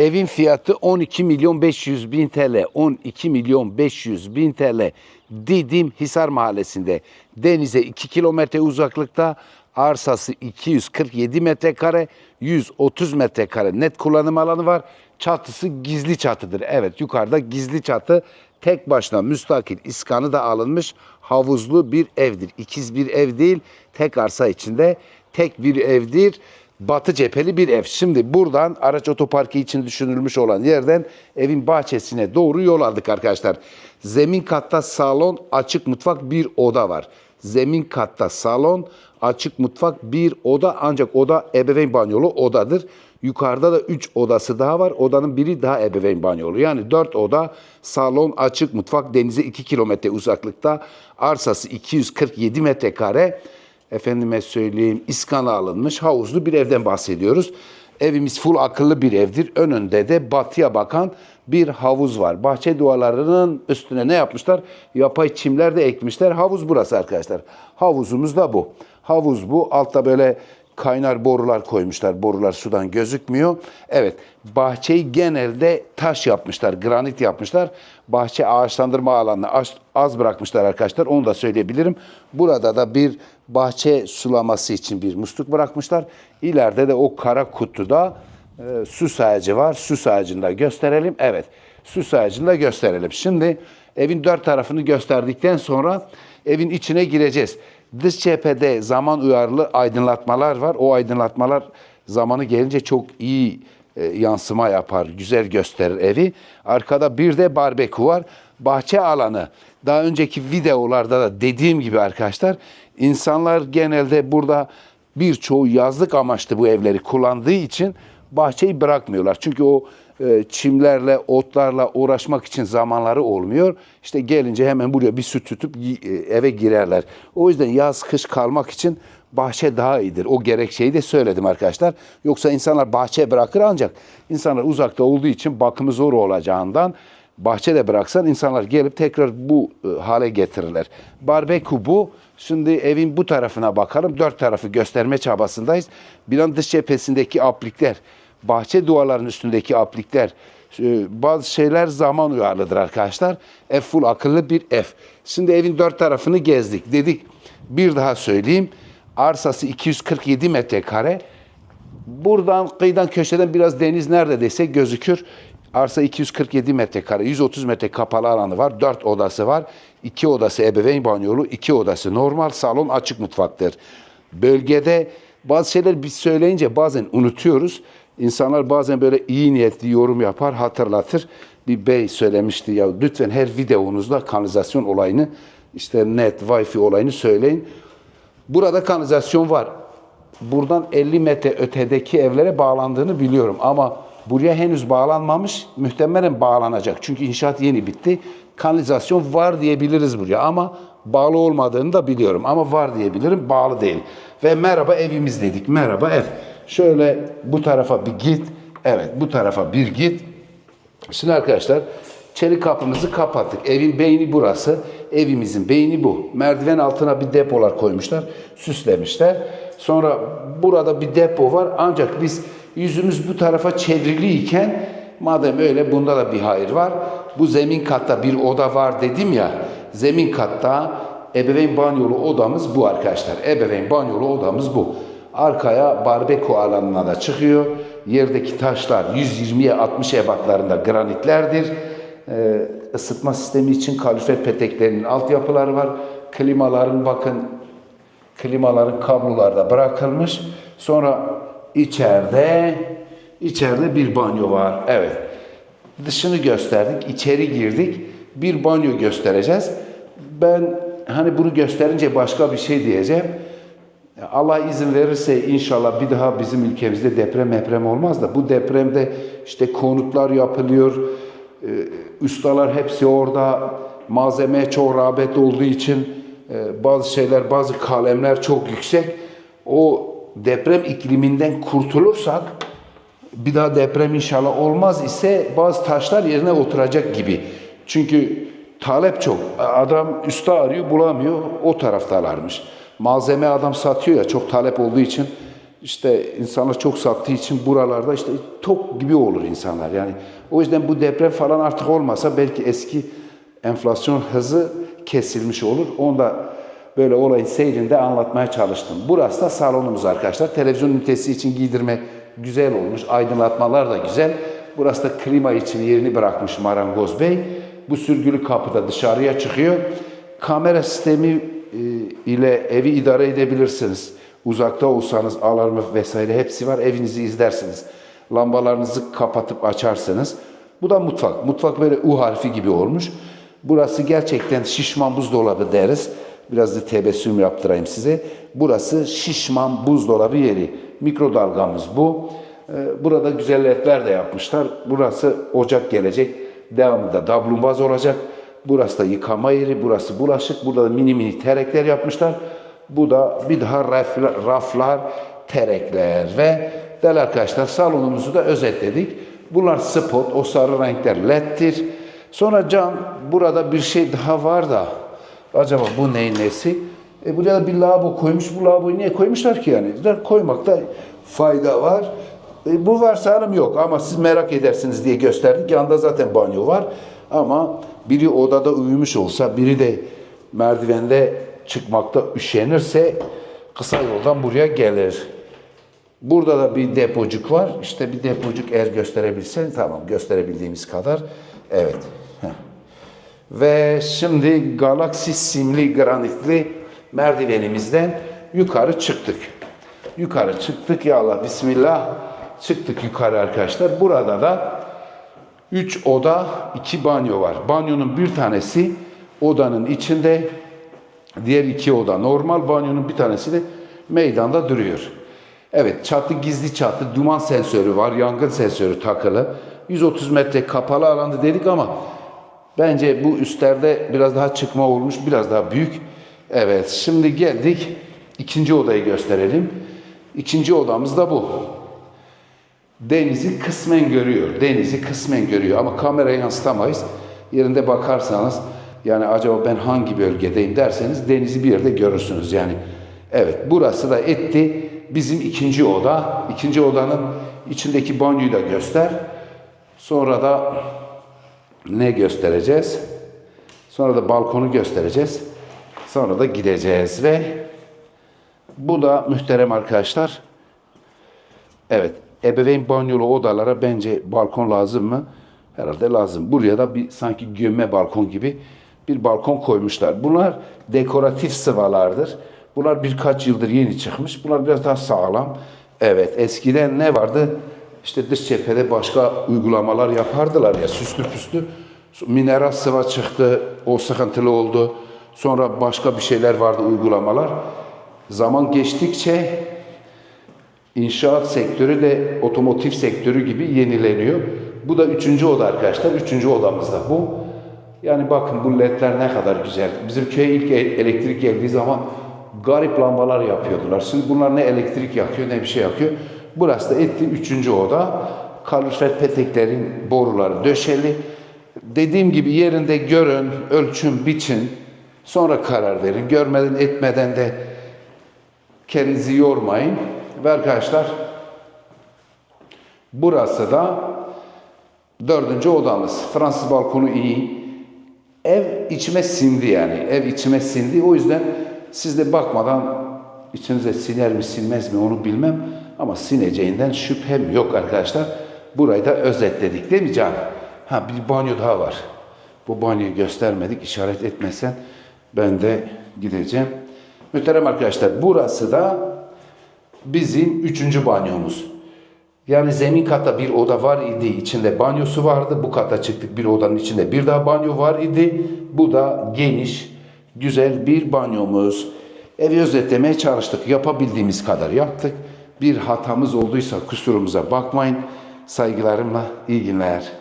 Evin fiyatı 12 milyon 500 bin TL. 12 milyon 500 bin TL. Didim Hisar Mahallesi'nde. Denize 2 kilometre uzaklıkta. Arsası 247 metrekare, 130 metrekare net kullanım alanı var. Çatısı gizli çatıdır. Evet yukarıda gizli çatı tek başına müstakil iskanı da alınmış havuzlu bir evdir. İkiz bir ev değil, tek arsa içinde tek bir evdir. Batı cepheli bir ev. Şimdi buradan araç otoparkı için düşünülmüş olan yerden evin bahçesine doğru yol aldık arkadaşlar. Zemin katta salon, açık mutfak, bir oda var. Zemin katta salon, açık mutfak, bir oda ancak oda ebeveyn banyolu odadır. Yukarıda da 3 odası daha var. Odanın biri daha ebeveyn banyolu. Yani 4 oda, salon, açık mutfak, denize 2 kilometre uzaklıkta. Arsası 247 metrekare. Efendime söyleyeyim iskana alınmış havuzlu bir evden bahsediyoruz. Evimiz full akıllı bir evdir. Önünde de batıya bakan bir havuz var. Bahçe duvarlarının üstüne ne yapmışlar? Yapay çimler de ekmişler. Havuz burası arkadaşlar. Havuzumuz da bu. Havuz bu. Altta böyle kaynar borular koymuşlar. Borular sudan gözükmüyor. Evet, bahçeyi genelde taş yapmışlar, granit yapmışlar. Bahçe ağaçlandırma alanını az, az bırakmışlar arkadaşlar. Onu da söyleyebilirim. Burada da bir bahçe sulaması için bir musluk bırakmışlar. İleride de o kara kutuda e, süs ağacı var. Süs ağacını da gösterelim. Evet, süs ağacını da gösterelim. Şimdi evin dört tarafını gösterdikten sonra evin içine gireceğiz. Dış cephede zaman uyarlı aydınlatmalar var. O aydınlatmalar zamanı gelince çok iyi e, yansıma yapar, güzel gösterir evi. Arkada bir de barbekü var. Bahçe alanı. Daha önceki videolarda da dediğim gibi arkadaşlar insanlar genelde burada birçoğu yazlık amaçlı bu evleri kullandığı için bahçeyi bırakmıyorlar. Çünkü o çimlerle, otlarla uğraşmak için zamanları olmuyor. İşte gelince hemen buraya bir süt tutup e, eve girerler. O yüzden yaz kış kalmak için bahçe daha iyidir. O gerekçeyi de söyledim arkadaşlar. Yoksa insanlar bahçe bırakır ancak insanlar uzakta olduğu için bakımı zor olacağından bahçede bıraksan insanlar gelip tekrar bu e, hale getirirler. Barbekü bu. Şimdi evin bu tarafına bakalım. Dört tarafı gösterme çabasındayız. Bir an dış cephesindeki aplikler, bahçe duvarlarının üstündeki aplikler, e, bazı şeyler zaman uyarlıdır arkadaşlar. Ev full akıllı bir ev. Şimdi evin dört tarafını gezdik. Dedik bir daha söyleyeyim. Arsası 247 metrekare. Buradan kıyıdan köşeden biraz deniz neredeyse gözükür. Arsa 247 metrekare, 130 metre kapalı alanı var. 4 odası var. 2 odası ebeveyn banyolu, 2 odası normal, salon açık mutfaktır. Bölgede bazı şeyler biz söyleyince bazen unutuyoruz. İnsanlar bazen böyle iyi niyetli yorum yapar, hatırlatır. Bir bey söylemişti ya lütfen her videonuzda kanalizasyon olayını, işte net, wifi olayını söyleyin. Burada kanalizasyon var. Buradan 50 metre ötedeki evlere bağlandığını biliyorum ama buraya henüz bağlanmamış. Muhtemelen bağlanacak. Çünkü inşaat yeni bitti. Kanalizasyon var diyebiliriz buraya ama bağlı olmadığını da biliyorum. Ama var diyebilirim, bağlı değil. Ve merhaba evimiz dedik. Merhaba ev. Şöyle bu tarafa bir git. Evet, bu tarafa bir git. Şimdi arkadaşlar çelik kapımızı kapattık. Evin beyni burası. Evimizin beyni bu. Merdiven altına bir depolar koymuşlar. Süslemişler. Sonra burada bir depo var. Ancak biz yüzümüz bu tarafa çevriliyken madem öyle bunda da bir hayır var. Bu zemin katta bir oda var dedim ya. Zemin katta ebeveyn banyolu odamız bu arkadaşlar. Ebeveyn banyolu odamız bu. Arkaya barbekü alanına da çıkıyor. Yerdeki taşlar 120'ye 60 ebatlarında granitlerdir. Ee, ısıtma sistemi için kalorifer peteklerinin altyapıları var. Klimaların bakın klimaların kablolarda bırakılmış. Sonra içeride içeride bir banyo var. Evet. Dışını gösterdik, içeri girdik. Bir banyo göstereceğiz. Ben hani bunu gösterince başka bir şey diyeceğim. Allah izin verirse inşallah bir daha bizim ülkemizde deprem deprem olmaz da bu depremde işte konutlar yapılıyor. Ee, Ustalar hepsi orada. Malzemeye çok rağbet olduğu için e, bazı şeyler, bazı kalemler çok yüksek. O deprem ikliminden kurtulursak bir daha deprem inşallah olmaz ise bazı taşlar yerine oturacak gibi. Çünkü talep çok. Adam usta arıyor bulamıyor o taraftalarmış. Malzeme adam satıyor ya çok talep olduğu için işte insanlar çok sattığı için buralarda işte tok gibi olur insanlar. Yani o yüzden bu deprem falan artık olmasa belki eski enflasyon hızı kesilmiş olur. Onu da böyle olayın seyrinde anlatmaya çalıştım. Burası da salonumuz arkadaşlar. Televizyon ünitesi için giydirme güzel olmuş. Aydınlatmalar da güzel. Burası da klima için yerini bırakmış Marangoz Bey. Bu sürgülü kapıda dışarıya çıkıyor. Kamera sistemi ile evi idare edebilirsiniz. Uzakta olsanız alarmı vesaire hepsi var. Evinizi izlersiniz. Lambalarınızı kapatıp açarsınız. Bu da mutfak. Mutfak böyle U harfi gibi olmuş. Burası gerçekten şişman buzdolabı deriz. Biraz da tebessüm yaptırayım size. Burası şişman buzdolabı yeri. Mikrodalgamız bu. Ee, Burada güzel ledler de yapmışlar. Burası ocak gelecek. Devamında dablumbaz olacak. Burası da yıkama yeri, burası bulaşık. Burada da mini mini terekler yapmışlar. Bu da bir daha raflar, raflar terekler ve değerli arkadaşlar salonumuzu da özetledik. Bunlar spot, o sarı renkler leddir. Sonra cam, burada bir şey daha var da acaba bu neyin nesi? E buraya da bir lavabo koymuş. Bu lavaboyu niye koymuşlar ki yani? Koymakta fayda var. E, bu varsayalım yok ama siz merak edersiniz diye gösterdik. Yanında zaten banyo var. Ama biri odada uyumuş olsa, biri de merdivende çıkmakta üşenirse kısa yoldan buraya gelir. Burada da bir depocuk var. İşte bir depocuk eğer gösterebilsen tamam gösterebildiğimiz kadar. Evet. Ve şimdi Galaxy simli granitli merdivenimizden yukarı çıktık. Yukarı çıktık ya Allah bismillah. Çıktık yukarı arkadaşlar. Burada da 3 oda, 2 banyo var. Banyonun bir tanesi odanın içinde, diğer iki oda normal. Banyonun bir tanesi de meydanda duruyor. Evet, çatı gizli çatı, duman sensörü var, yangın sensörü takılı. 130 metre kapalı alanda dedik ama bence bu üstlerde biraz daha çıkma olmuş, biraz daha büyük. Evet, şimdi geldik ikinci odayı gösterelim. İkinci odamız da bu. Denizi kısmen görüyor. Denizi kısmen görüyor ama kameraya yansıtamayız. Yerinde bakarsanız yani acaba ben hangi bölgedeyim derseniz denizi bir yerde görürsünüz yani. Evet burası da etti bizim ikinci oda. İkinci odanın içindeki banyoyu da göster. Sonra da ne göstereceğiz? Sonra da balkonu göstereceğiz. Sonra da gideceğiz ve bu da muhterem arkadaşlar Evet, ebeveyn banyolu odalara bence balkon lazım mı? Herhalde lazım. Buraya da bir sanki gömme balkon gibi bir balkon koymuşlar. Bunlar dekoratif sıvalardır. Bunlar birkaç yıldır yeni çıkmış. Bunlar biraz daha sağlam. Evet, eskiden ne vardı? İşte dış cephede başka uygulamalar yapardılar ya süslü püslü. Mineral sıva çıktı, o sıkıntılı oldu. Sonra başka bir şeyler vardı uygulamalar. Zaman geçtikçe İnşaat sektörü de otomotiv sektörü gibi yenileniyor. Bu da üçüncü oda arkadaşlar. Üçüncü odamız da bu. Yani bakın bu ledler ne kadar güzel. Bizim köye ilk e- elektrik geldiği zaman garip lambalar yapıyordular. Şimdi bunlar ne elektrik yakıyor ne bir şey yakıyor. Burası da etti üçüncü oda. Kalorifer peteklerin boruları döşeli. Dediğim gibi yerinde görün, ölçün, biçin. Sonra karar verin. Görmeden etmeden de kendinizi yormayın. Ve arkadaşlar burası da dördüncü odamız. Fransız balkonu iyi. Ev içime sindi yani. Ev içime sindi. O yüzden siz de bakmadan içinize siner mi sinmez mi onu bilmem. Ama sineceğinden şüphem yok arkadaşlar. Burayı da özetledik değil mi Can? Ha bir banyo daha var. Bu banyoyu göstermedik. işaret etmesen ben de gideceğim. Muhterem arkadaşlar burası da bizim üçüncü banyomuz. Yani zemin kata bir oda var idi. içinde banyosu vardı. Bu kata çıktık bir odanın içinde bir daha banyo var idi. Bu da geniş, güzel bir banyomuz. Evi özetlemeye çalıştık. Yapabildiğimiz kadar yaptık. Bir hatamız olduysa kusurumuza bakmayın. Saygılarımla iyi günler.